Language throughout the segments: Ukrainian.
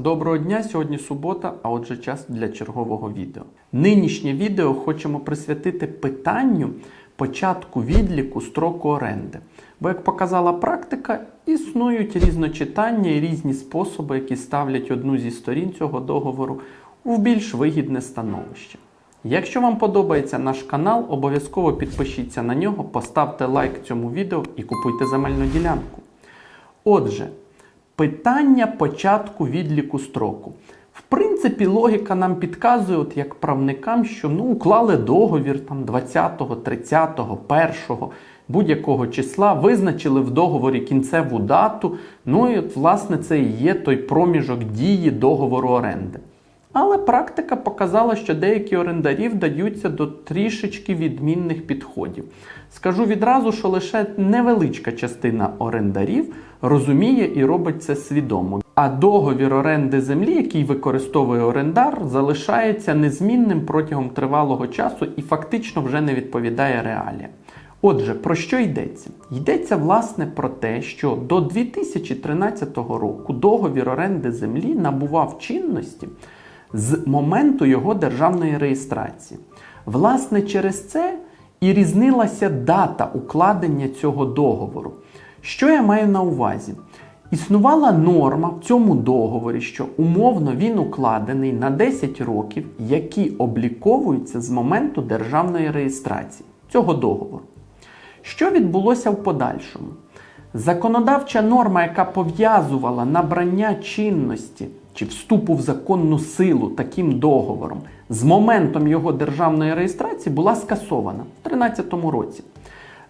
Доброго дня! Сьогодні субота, а отже, час для чергового відео. Нинішнє відео хочемо присвятити питанню початку відліку строку оренди. Бо, як показала практика, існують різночитання і різні способи, які ставлять одну зі сторін цього договору в більш вигідне становище. Якщо вам подобається наш канал, обов'язково підпишіться на нього, поставте лайк цьому відео і купуйте земельну ділянку. Отже, питання початку відліку строку. В принципі, логіка нам підказує, от як правникам, що ну, уклали договір там 20-го, 30-го, 1-го, будь-якого числа, визначили в договорі кінцеву дату. Ну і от, власне, це і є той проміжок дії договору оренди. Але практика показала, що деякі орендарі вдаються до трішечки відмінних підходів. Скажу відразу, що лише невеличка частина орендарів розуміє і робить це свідомо. А договір оренди землі, який використовує орендар, залишається незмінним протягом тривалого часу і фактично вже не відповідає реаліям. Отже, про що йдеться? Йдеться власне про те, що до 2013 року договір оренди землі набував чинності з моменту його державної реєстрації. Власне, через це і різнилася дата укладення цього договору. Що я маю на увазі? Існувала норма в цьому договорі, що умовно він укладений на 10 років, які обліковуються з моменту державної реєстрації цього договору. Що відбулося в подальшому? Законодавча норма, яка пов'язувала набрання чинності чи вступу в законну силу таким договором з моментом його державної реєстрації, була скасована в 2013 році.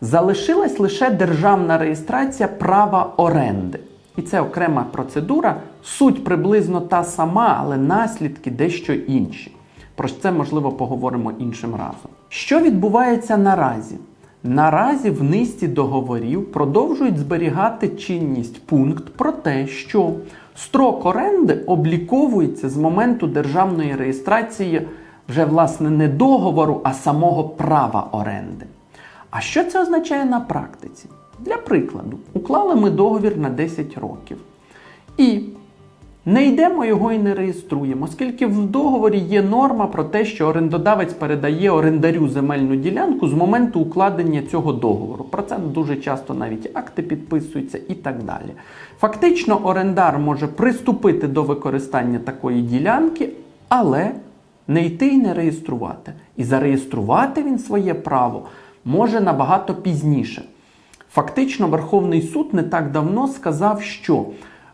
Залишилась лише державна реєстрація права оренди. І це окрема процедура, суть приблизно та сама, але наслідки дещо інші. Про це, можливо, поговоримо іншим разом. Що відбувається наразі? Наразі в низці договорів продовжують зберігати чинність пункт про те, що строк оренди обліковується з моменту державної реєстрації вже власне не договору, а самого права оренди. А що це означає на практиці? Для прикладу, уклали ми договір на 10 років. І не йдемо його і не реєструємо, оскільки в договорі є норма про те, що орендодавець передає орендарю земельну ділянку з моменту укладення цього договору. Про це дуже часто навіть акти підписуються і так далі. Фактично, орендар може приступити до використання такої ділянки, але не йти і не реєструвати. І зареєструвати він своє право може набагато пізніше. Фактично, Верховний суд не так давно сказав, що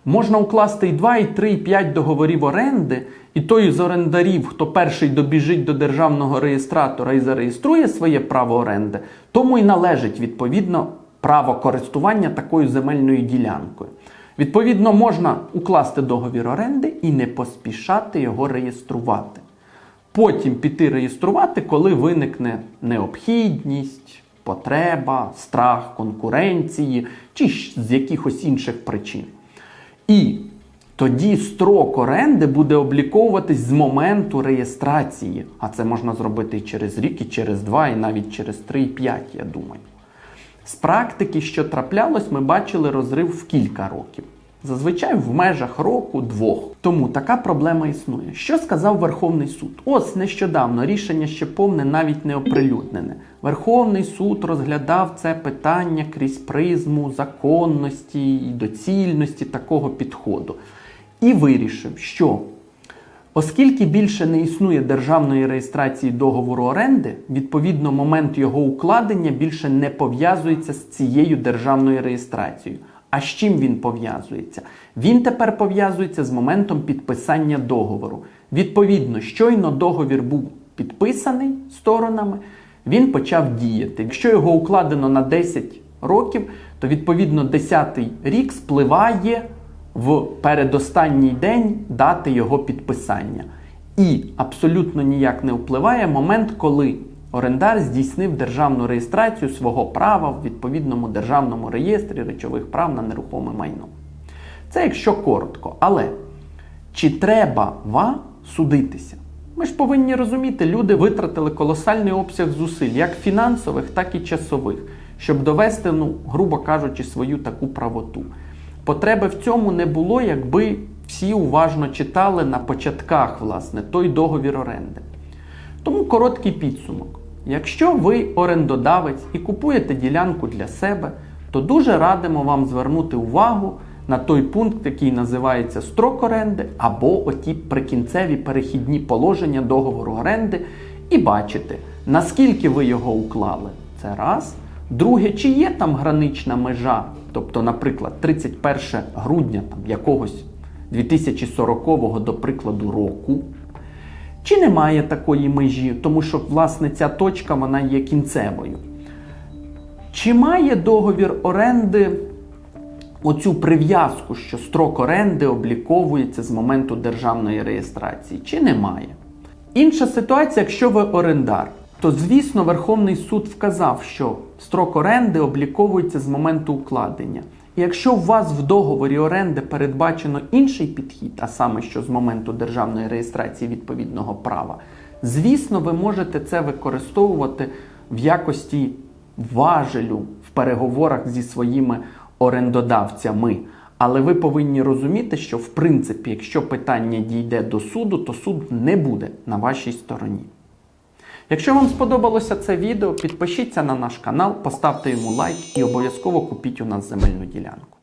можна укласти і 2, і 3, і 5 договорів оренди, і той з орендарів, хто перший добіжить до державного реєстратора і зареєструє своє право оренди, тому і належить відповідно право користування такою земельною ділянкою. Відповідно, можна укласти договір оренди і не поспішати його реєструвати. Потім піти реєструвати, коли виникне необхідність, потреба, страх конкуренції чи з якихось інших причин. І тоді строк оренди буде обліковуватись з моменту реєстрації. А це можна зробити і через рік, і через два, і навіть через три, і п'ять, я думаю. З практики, що траплялось, ми бачили розрив в кілька років. Зазвичай в межах року-двох. Тому така проблема існує. Що сказав Верховний суд? Ось нещодавно рішення ще повне, навіть не оприлюднене. Верховний суд розглядав це питання крізь призму законності і доцільності такого підходу. І вирішив, що Оскільки більше не існує державної реєстрації договору оренди, відповідно, момент його укладення більше не пов'язується з цією державною реєстрацією. А з чим він пов'язується? Він тепер пов'язується з моментом підписання договору. Відповідно, щойно договір був підписаний сторонами, він почав діяти. Якщо його укладено на 10 років, то відповідно 10-й рік спливає в передостанній день дати його підписання. І абсолютно ніяк не впливає момент, коли орендар здійснив державну реєстрацію свого права в відповідному державному реєстрі речових прав на нерухоме майно. Це якщо коротко. Але чи треба вам судитися? Ми ж повинні розуміти, люди витратили колосальний обсяг зусиль, як фінансових, так і часових, щоб довести, ну, грубо кажучи, свою таку правоту. Потреби в цьому не було, якби всі уважно читали на початках власне той договір оренди. Тому короткий підсумок. Якщо ви орендодавець і купуєте ділянку для себе, то дуже радимо вам звернути увагу на той пункт, який називається строк оренди, або оті прикінцеві перехідні положення договору оренди, і бачити, наскільки ви його уклали. Це раз. Друге, чи є там гранична межа, тобто, наприклад, 31 грудня там, якогось 2040 до прикладу року. Чи немає такої межі, тому що власне ця точка вона є кінцевою. Чи має договір оренди оцю прив'язку, що строк оренди обліковується з моменту державної реєстрації, чи немає? Інша ситуація, якщо ви орендар, то звісно Верховний суд вказав, що строк оренди обліковується з моменту укладення. Якщо у вас в договорі оренди передбачено інший підхід, а саме що з моменту державної реєстрації відповідного права, звісно, ви можете це використовувати в якості важелю в переговорах зі своїми орендодавцями. Але ви повинні розуміти, що в принципі, якщо питання дійде до суду, то суд не буде на вашій стороні. Якщо вам сподобалося це відео, підпишіться на наш канал, поставте йому лайк і обов'язково купіть у нас земельну ділянку.